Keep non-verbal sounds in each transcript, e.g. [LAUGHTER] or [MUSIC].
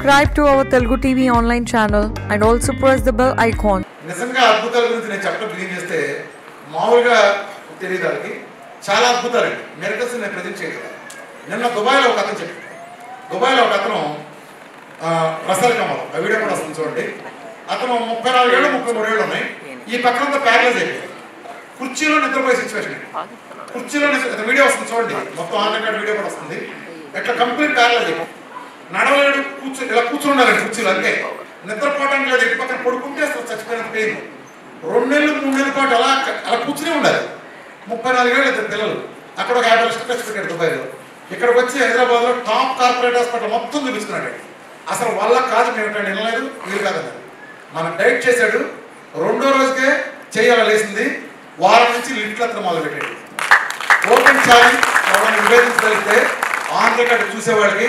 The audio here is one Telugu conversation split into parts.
Subscribe to our Telugu TV online channel and also press the bell icon నిజంగా అద్భుతాల గురించి నేను చెప్పడం బిలీవ్ చేస్తే మామూలుగా తెలియదు వాళ్ళకి. చాలా అద్భుతాలండి. మెరకల్స్ నేను ప్రజెంట్ చేయగలను నిన్న దుబాయ్లో ఒక అతను చెప్పాడు. దుబాయ్లో ఒక అతను రసాల కమలం. ఆ వీడియో కూడా వస్తుంది చూడండి. అతను ముప్పై నాలుగు ఏళ్ళు ముప్పై మూడు ఏళ్ళు ఉన్నాయి. ఈ పక్కనంతా ప్యారలైజ్ అయిపోయింది కుర్చీలో నిద్రపోయే సిచ్యువేషన్ కుర్చీలో వీడియో వస్తుంది చూడండి. మొత్తం ఆన్లైన్ వీడియో కూడా వస్తుంది. ఎట్లా కంప్లీట్ ప్యారలైజ్ అయిపోయింది. నడవలేడు కూర్చో ఇలా కూర్చుని ఉండాలండి అంతే. నిద్రపోవడానికి లేదు ఎటు పక్కన పడుకుంటే అసలు చచ్చిపోయిన పెయిన్ రెండు నెలలు మూడు నెలల పాటు అలా అలా కూర్చునే ఉండాలి. ముప్పై నాలుగేళ్ళు ఇద్దరు పిల్లలు. అక్కడ ఒక యాభై లక్షలు ఖర్చు పెట్టాడు దుబాయ్లో. ఇక్కడికి వచ్చి హైదరాబాద్లో టాప్ కార్పొరేట్ హాస్పిటల్ మొత్తం చూపించుకున్నాడు అసలు వాళ్ళ కాదు మేము ఎక్కడ వినలేదు వీలు కాదన్నారు మనం డైట్ చేశాడు రెండో రోజుకే చేయాల లేసింది వారం నుంచి లిఫ్ట్లు అతను మొదలు పెట్టాడు ఓపెన్ ఛాలెంజ్ ఎవరైనా నివేదించగలిగితే ఆన్ రికార్డ్ చూసేవాడికి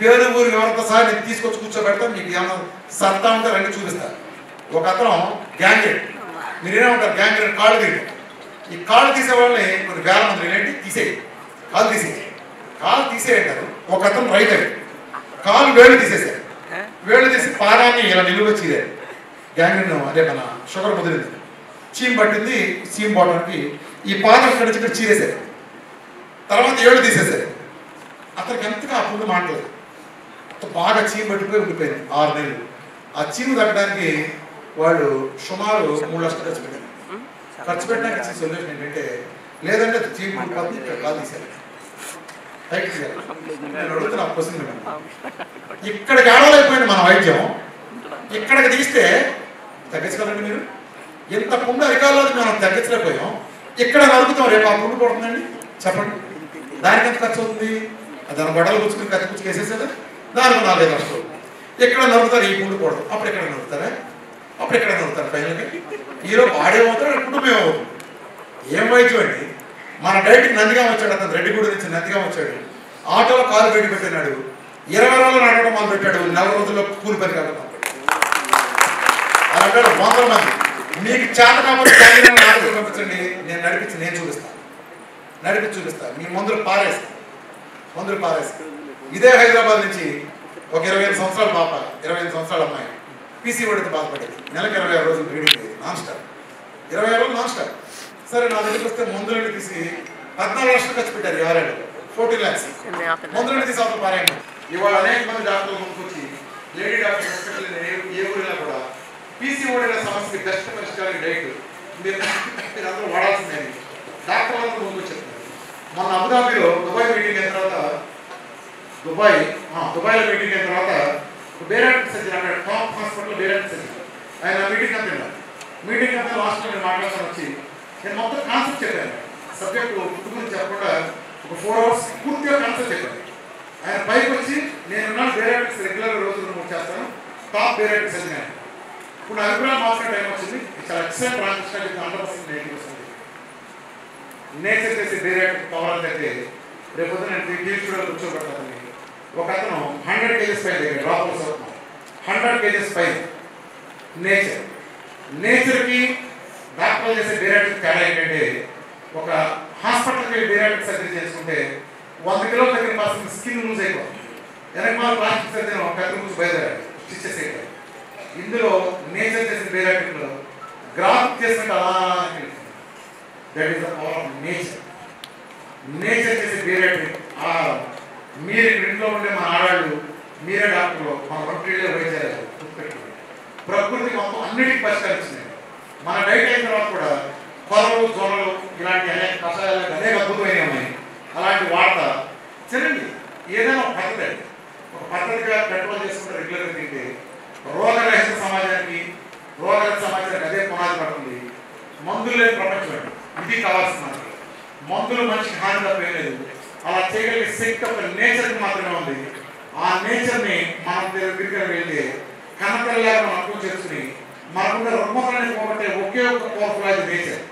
పేరు ఊరు ఎవరితో సహా నేను తీసుకొచ్చి కూర్చోబెడతాను మీకు ఏమైనా సత్తా ఉంటే రండి చూపిస్తాను ఒక అతను గ్యాంగ్రెడ్. మీరేమంటారు? గ్యాంగ్రెడ్ కాళ్ళు తీయడం ఈ కాళ్ళు తీసే వాళ్ళని కొన్ని వేల మంది ఏంటి తీసేయి. కాలు తీసేయి. కాలు తీసేయంటారు. ఒక అతను రైట్ అయ్యి కాలు వేళ్ళు తీసేశారు. వేళ్ళు తీసి పాదాన్ని ఇలా నిలువ చీరారు గ్యాంగ్రీన్ అదే మన షుగర్ ముదిరింది. చీమ్ పట్టింది చీమ్ పోవడానికి ఈ పాదం ఇక్కడ చీరేశారు. తర్వాత ఏళ్ళు తీసేశారు. అతనికి ఎంతగా అప్పుడు పుండు బాగా చీమ పట్టిపోయి ఉండిపోయింది ఆరు నెలలు. ఆ చీము తగ్గడానికి వాళ్ళు సుమారు మూడు లక్షలు ఖర్చు పెట్టారు. ఖర్చు పెట్టడానికి ఇచ్చిన సొల్యూషన్ ఏంటంటే లేదంటే అది చీము పడిపోతుంది ఇక్కడ కాదు క్వశ్చన్ ఇక్కడికి ఆడవలేకపోయింది మన వైద్యం ఇక్కడికి తీస్తే తగ్గించగలండి మీరు? ఎంత పుండు అరికాల్లో మనం తగ్గించలేకపోయాం. ఇక్కడ నరుకుతాం రేపు ఆ పుండు పడుతుందండి? చెప్పండి. దానికి ఎంత ఖర్చు అవుతుంది? దాని గొడవలు పుచ్చుకుని కత్తి పుచ్చుకు వేసేసేదా దానికి నాలుగైదు లక్షలు ఎక్కడ నవ్వుతారు ఈ పుండు కూడా? అప్పుడు ఎక్కడ నవ్వుతారా? అప్పుడు ఎక్కడ నవ్వుతారు ఫైనల్గా ఈరోజు వాడేమవుతారు కుటుంబం ఏమవుతుంది? ఏం వైద్యం అండి? మన డైట్కి నందిగా వచ్చాడు అతను రెడ్డిగూడ నుంచి నందిగా వచ్చాడు. ఆటోలో కాలు బయట పెట్టినాడు. ఇరవై రోజులు నడవడం మొదలు పెట్టాడు. నెల రోజుల్లో కూలి పని కాకుండా అలా అంటాడు వందల మంది. మీకు చేత కాబట్టి తల్లిదండ్రులను పంపించండి. నేను నడిపించి నేను చూపిస్తాను. నడిపించి చూపిస్తాను. మీ మందులు పారేస్తాను. మందులు పారేస్తాను. ఇదే హైదరాబాద్ నుంచి ఒక ఇరవై ఐదు సంవత్సరాల పాప ఇరవై ఐదు సంవత్సరాల అమ్మాయి. పీసీ వాడితో బాధపడేది. నెలకు ఇరవై ఆరు రోజులు బ్రీడింగ్ అయ్యేది. నాన్ స్టాప్ ఇరవై ఆరు రోజులు నాన్ స్టాప్ సరే నా దగ్గరికి వస్తే మందులని తీసి పద్నాలుగు లక్షలు ఖర్చు పెట్టారు ఎవరైనా ఫోర్టీన్ ల్యాక్స్ మందులని తీసి అవతల పారాయణ ఇవాళ అనేక మంది డాక్టర్లు ముందుకొచ్చి లేడీ డాక్టర్ హాస్పిటల్ ఏ ఊరిలో కూడా పీసీ ఓడిన సమస్యకి బెస్ట్ పరిష్కారం డైట్ మీరు అందరూ వాడాల్సిందే. డాక్టర్లు అందరూ ముందుకు చెప్తారు మొన్న అబుదాబిలో దుబాయ్ మీటింగ్ అయిన తర్వాత దుబాయ్ దుబాయ్లో మీటింగ్ అయిన తర్వాత బేరాట్ సర్జన్ అక్కడ టాప్ హాస్పిటల్ బేరాట్ సర్జన్ ఆయన మీటింగ్ అంతా విన్నారు మీటింగ్ అంతా లాస్ట్ నేను మాట్లాడుతాను వచ్చి నేను మొత్తం కాన్సెప్ట్ చెప్పాను. సబ్జెక్ట్ ఫుడ్ గురించి చెప్పకుండా ఒక ఫోర్ అవర్స్ పూర్తిగా కాన్సెప్ట్ చెప్పాను. ఆయన పైకి వచ్చి నేను బేరాటిక్స్ రెగ్యులర్ రోజు రెండు చేస్తాను. టాప్ బేరాటిక్స్ సర్జన్ ఆయన. ఇప్పుడు అభిప్రాయం మార్చుకునే టైం వచ్చింది. చాలా excellent Ramakrishna hundred percent eighty వస్తుంది నేచర్ చేసే బేరాటిక్ పవర్ అంటే రేపు పొద్దున నేను టీవీ స్టూడియో కూర్చోబెట్టాలని ఒక అతను హండ్రెడ్ కేజెస్ పైన దగ్గర డ్రాప్ హండ్రెడ్ కేజెస్ పైన. నేచర్ నేచర్కి డాక్టర్లు చేసే బేరాటిక్ తేడా ఏంటంటే ఒక హాస్పిటల్కి వెళ్ళి బేరాటిక్ సర్జరీ చేసుకుంటే వంద కిలోల దగ్గర పర్సెంట్ స్కిన్ లూజ్ అయిపోతుంది. వెనక ప్లాస్టిక్ సర్జరీ ఒక పెద్ద గురించి బయలుదేరాలి స్టిచ్చెస్ అయిపోయి ఇందులో నేచర్ చేసిన బేరాటిక్లో గ్రాఫ్ చేసినట్టు అలా that is the power of nature nature చేసే బేరాటిక్ అలా మీరు ఇంట్లో ఉండే మన ఆడాళ్ళు మీరే డాక్టర్లు మన రొట్టెళ్ళే వైద్యాలు గుర్తుపెట్టుకోండి. ప్రకృతి మొత్తం అన్నిటికీ పరిష్కరించింది మన డైట్ అయిన తర్వాత కూడా కొరలు జొరలు ఇలాంటి అనేక కషాయాలు అనేక అద్భుతమైనవి ఉన్నాయి. అలాంటి వార్త తినండి. ఏదైనా ఒక పద్ధతి అండి. ఒక పద్ధతిగా కంట్రోల్ చేసుకుంటే రెగ్యులర్గా తింటే రోగరహిత సమాజానికి రోగరహిత సమాజానికి అదే పునాది పడుతుంది. మందులు లేని ప్రపంచం ఇది కావాల్సిన మందులు మనిషికి హాని తప్పేలేదు అలా చేయగలిగే శక్తి ఒక నేచర్కి మాత్రమే ఉంది. ఆ నేచర్ని మనం దగ్గరికి వెళ్తే కనకల్లాగా మనం అర్థం చేసుకుని మనకున్న రుగ్మతలని పోగొట్టే ఒకే ఒక పవర్ఫుల్ అది నేచర్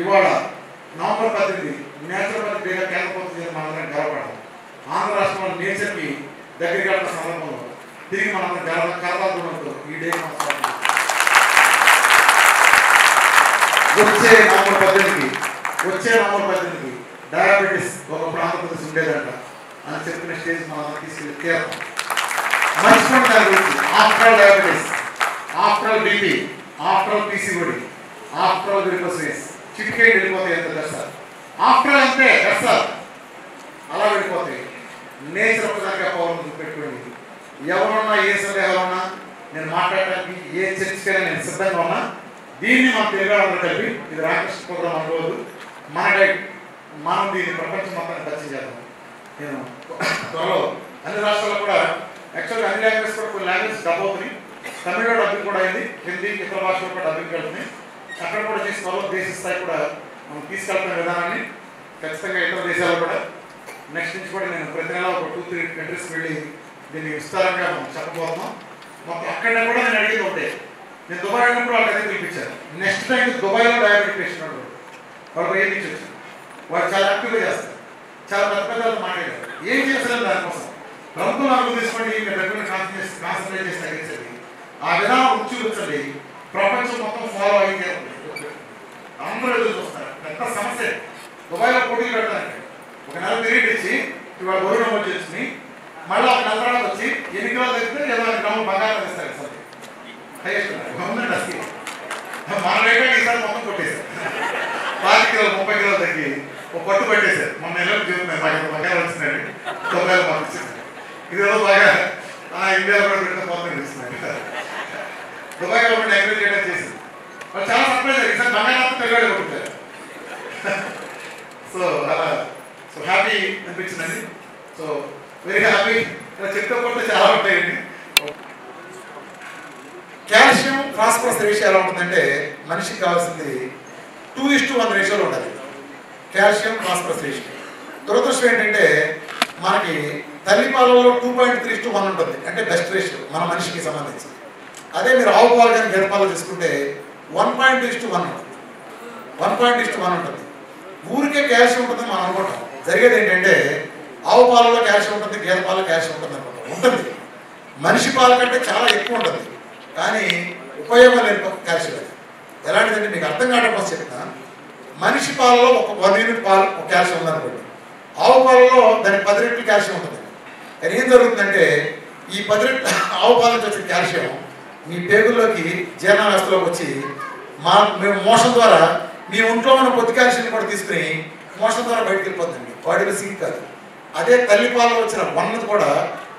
ఇవాళ నవంబర్ పద్దెనిమిది నేచర్ పద్ధతిగా కేంద్ర ప్రభుత్వం మనందరం గర్వపడాలి ఆంధ్ర రాష్ట్రంలో నేచర్కి దగ్గరికి వెళ్ళిన సందర్భంలో తిరిగి మనం గర్వ కర్వాదులతో ఈ డే వచ్చే నవంబర్ పద్దెనిమిది వచ్చే నవంబర్ పద్దెనిమిది డయాబెటీస్ ఆంధ్రప్రదేశ్ ఉండేదంట. అని చెప్పిన స్టేజ్ మనం తీసుకెళ్ళి తీరం మర్చిపోండి దాని గురించి after diabetes after BP after PCOD after glucosis చిటికే వెళ్ళిపోతాయి ఎంత దర్శనం ఆఫ్టర్ అంటే సార్ అలా వెళ్ళిపోతాయి. నేచర్ ఒకదానికి పౌరం పెట్టుకోండి. ఎవరున్నా ఏ సందేహాలున్నా నేను మాట్లాడటానికి ఏ చర్చకైనా నేను సిద్ధంగా ఉన్నా దీన్ని మన తెలుగు కలిపి ఇది రాకృష్ణ ప్రోగ్రాం అనుకోవద్దు. మన డైట్. మనం దీన్ని ప్రపంచం మొత్తాన్ని పరిచయం చేద్దాం. నేను త్వరలో అన్ని రాష్ట్రాల్లో కూడా యాక్చువల్గా అన్ని లాంగ్వేజ్ కూడా కొన్ని లాంగ్వేజ్ డబ్ అవుతుంది తమిళలో డబ్బింగ్ కూడా అయింది హిందీ ఇతర భాషలో కూడా డబ్బింగ్ వెళ్తుంది అక్కడ కూడా చేసి త్వరలో దేశ స్థాయి కూడా మనం తీసుకెళ్తున్న విధానాన్ని ఖచ్చితంగా ఇతర దేశాలు కూడా నెక్స్ట్ నుంచి కూడా నేను ప్రతి నెల ఒక టూ త్రీ కంట్రీస్కి వెళ్ళి దీన్ని విస్తారంగా మనం చెప్పబోతున్నాం. మాకు అక్కడ కూడా నేను అడిగేది ఒకటే. నేను దుబాయ్ వెళ్ళినప్పుడు వాళ్ళకి అదే పిలిపించాను. నెక్స్ట్ టైం దుబాయ్లో డయాబెటిక్ పేషెంట్ ఉన్నాడు వాళ్ళు ఏం నుంచి వాడు చాలా యాక్టివ్గా చేస్తారు చాలా పెద్ద పెద్ద వాళ్ళతో మాట్లాడారు ఏం చేస్తారు దానికోసం ప్రభుత్వం నాకు తీసుకోండి మీరు దగ్గర కాన్సన్ట్రేట్ కాన్సన్ట్రేట్ చేసి తగ్గించండి. ఆ విధానం రుచి ప్రపంచం మొత్తం ఫాలో అయితే అందరూ ఎదురు చూస్తారు పెద్ద సమస్య. దుబాయ్లో పోటీలు పెడతానికి ఒక నెల పీరియడ్ ఇచ్చి ఇవాళ బరువు నమోదు చేసుకుని మళ్ళీ ఒక నెల తర్వాత వచ్చి ఎన్ని కిలోలు తగ్గితే ఏదో గ్రామం బంగారం ఇస్తారు సార్ హైయెస్ట్ ఉందండి అసలు. మన రేటే ఈసారి మొత్తం కొట్టేశారు. [LAUGHS] పాతి కిలోలు ముప్పై కిలోలు తగ్గి ఒక పట్టు పెట్టేశారు. మన నెలలు చెప్తున్నాయి మాకు ఇంత బంగారం వచ్చిందండి. తొంభైలు మాకు వచ్చింది ఇది బాగా ఆ ఇండియాలో కూడా పెట్టిన పోతుంది ఇస్తున్నాయి దుబాయ్లో గవర్నమెంట్ ఎంకరేజ్ చేయడం చేసింది. వాళ్ళు చాలా సర్ప్రైజ్ అయ్యారు. ఈసారి బంగారం అంతా పెరిగాడు కొట్టుకుంటారు. సో అలా సో హ్యాపీ అనిపించిందండి. సో వెరీ హ్యాపీ ఇలా చెప్తే కొట్టే చాలా ఉంటాయండి. కాల్షియం ఫాస్ఫరస్ రేషియో ఎలా ఉంటుందంటే మనిషికి కావాల్సింది టూ ఇస్ టూ వన్ రేషియోలో ఉండాలి. కాల్షియం ఫాస్ఫరస్ రేషియో దురదృష్టం ఏంటంటే మనకి తల్లి పాలలో two point three to one ఉంటుంది. అంటే బెస్ట్ రేషియో మన మనిషికి సంబంధించి. అదే మీరు ఆవు పాలు కానీ గెడ పాలు తీసుకుంటే one point is to one ఉంటుంది. One point is to one ఉంటుంది. ఊరికే క్యాల్షియం ఉంటుందని మనం అనుకుంటాం. జరిగేది ఏంటంటే ఆవు పాలలో క్యాల్షియం ఉంటుంది గేదె పాలలో క్యాల్షియం ఉంటుంది అనుకుంటాం. ఉంటుంది. మనిషి పాల కంటే చాలా ఎక్కువ ఉంటుంది. కానీ ఉపయోగం లేని క్యాల్షియం ఎలాంటిదంటే మీకు అర్థం కావడం కోసం చెప్తా మనిషి పాలలో ఒక వన్ యూనిట్ పాలు ఒక కాల్షియం ఉందనుకోండి. ఆవు పాలలో దానికి పది రెట్లు కాల్షియం ఉంటుంది. కానీ ఏం జరుగుతుందంటే ఈ పది రెట్లు [LAUGHS] ఆవు పాల నుంచి వచ్చిన కాల్షియం మీ పేగుల్లోకి జీర్ణ వ్యవస్థలోకి వచ్చి మా మేము మోషన్ ద్వారా మీ ఒంట్లో ఉన్న కొద్ది కాల్షియం కూడా తీసుకుని మోషన్ ద్వారా బయటకు వెళ్ళిపోతుందండి. బాడీలో సింక్ కాదు. అదే తల్లి పాలలో వచ్చిన వన్నది కూడా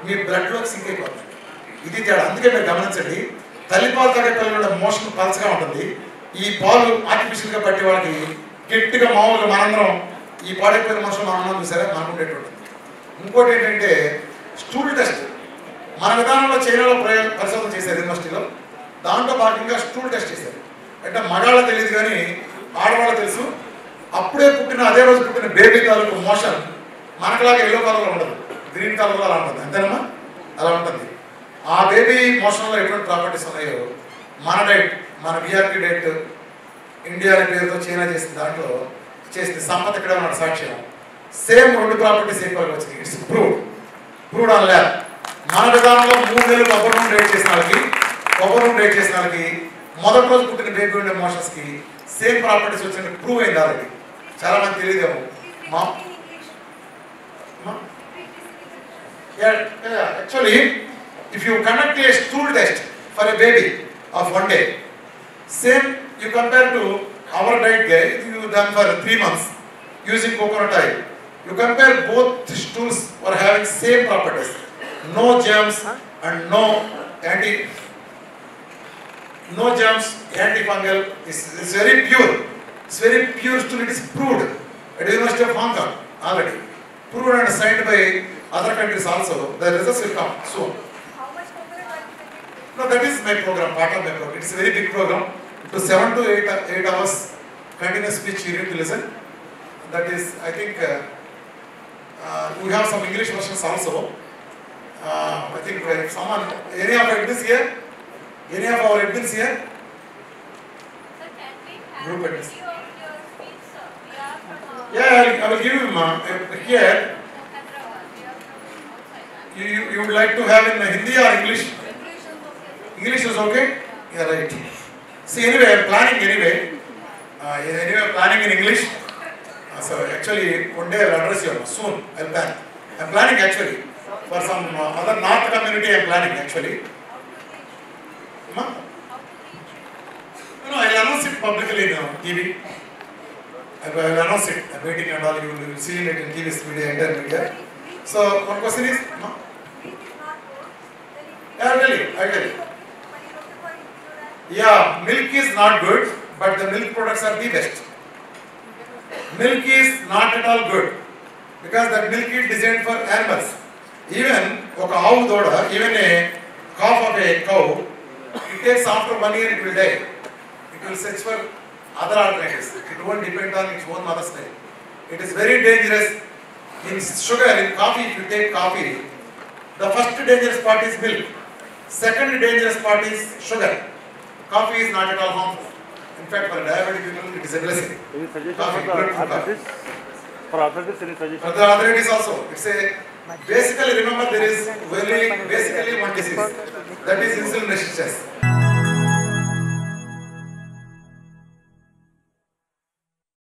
మీ బ్లడ్లోకి సింక్ అయిపోతుంది. ఇది తేడా. అందుకే మీరు గమనించండి తల్లి పాలు తాగే పిల్లల మోషన్ పలచగా ఉంటుంది. ఈ పాలు ఆర్టిఫిషియల్గా పట్టే వాళ్ళకి గట్టిగా మామూలుగా మనందరం ఈ పాడైపోయిన మోషన్ మనం అన్నం సరే మనకు ఇంకోటి ఏంటంటే స్టూల్ టెస్ట్ మన విధానంలో చైనాలో పరిశోధన చేశారు యూనివర్సిటీలో. దాంట్లో భాగంగా స్టూల్ టెస్ట్ చేశారు. అంటే మగాళ్ళ తెలియదు కానీ ఆడవాళ్ళ తెలుసు. అప్పుడే పుట్టిన అదే రోజు పుట్టిన బేబీ తాలూకు మోషన్ మనకులాగా ఎల్లో కలర్లో ఉండదు. గ్రీన్ కలర్లో అలా ఉంటుంది. అంతేనమ్మా? అలా ఉంటుంది. ఆ బేబీ మోషన్లో ఎటువంటి ప్రాపర్టీస్ ఉన్నాయో? మన డైట్ మన విఆర్పి డైట్ ఇండియా అనే పేరుతో చైనా చేసిన దాంట్లో చేసింది సంపత్ ఇక్కడ ఉన్నాడు సాక్ష్యం. సేమ్ రెండు ప్రాపర్టీస్ ఈక్వల్ వచ్చింది it's proved proved on lab మన విధానంలో మూడు నెలలు కొబ్బరి నుండి రేట్ చేసిన వాళ్ళకి కొబ్బరి నుండి రేట్ చేసిన వాళ్ళకి మొదటి రోజు పుట్టిన బేబీ ఉండే మోషన్స్కి సేమ్ ప్రాపర్టీస్ వచ్చినట్టు ప్రూవ్ అయింది ఆల్రెడీ చాలా మంది తెలియదేమో. మా actually if you conduct a stool test for a baby of one day same you compare to our diet guy, you done for three months using coconut oil. You compare both stools are having same properties. No germs and no anti no germs, antifungal. It's, it's very pure. It's very pure stool. It is proved at the University of Hong Kong already. Proved and signed by other countries also. The results will come soon. How much coconut oil No, that is my program, part of my program. It's a very big program. To seven to eight, eight hours continuous speech you need to listen. That is, I think, uh, uh, we have some English versions also. Uh, I think uh, someone, any of admins here? Any of our admins here? Sir, can we have Group a address. video of your speech, sir? We are from uh, Yeah, I will, give him uh, here. You, you, you would like to have in Hindi or English? English is okay. English is okay? Yeah, right. See, anyway, I'm planning anyway. Uh, anyway, I'm planning in English. Uh, so actually, one day I'll address you soon. I'll plan. I'm planning actually. for some uh, other north community I'm planning actually. Ma? No, no, I'll announce it publicly uh, TV. I will announce it, a meeting and all, you will see it in TV, media, entire media. So, one question is, ma? Yeah, I'll tell I'll tell you. Yeah, milk is not good, but the milk products are the best. Milk is not at all good because that milk is designed for animals. Even ఒక ఆవు దూడ, even a calf of a cow, it takes after one year it will die. It will search for other alternatives. It won't depend on its own mother's milk. It is very dangerous. In sugar, in coffee, if you take coffee, the first dangerous part is milk. Second dangerous part is sugar. Coffee is not at all harmful. In fact, for a diabetic people, it is a blessing. Any suggestion Coffee, for the arthritis? for the authorities also, it's a, basically remember there is only, basically one disease, that is insulin resistance.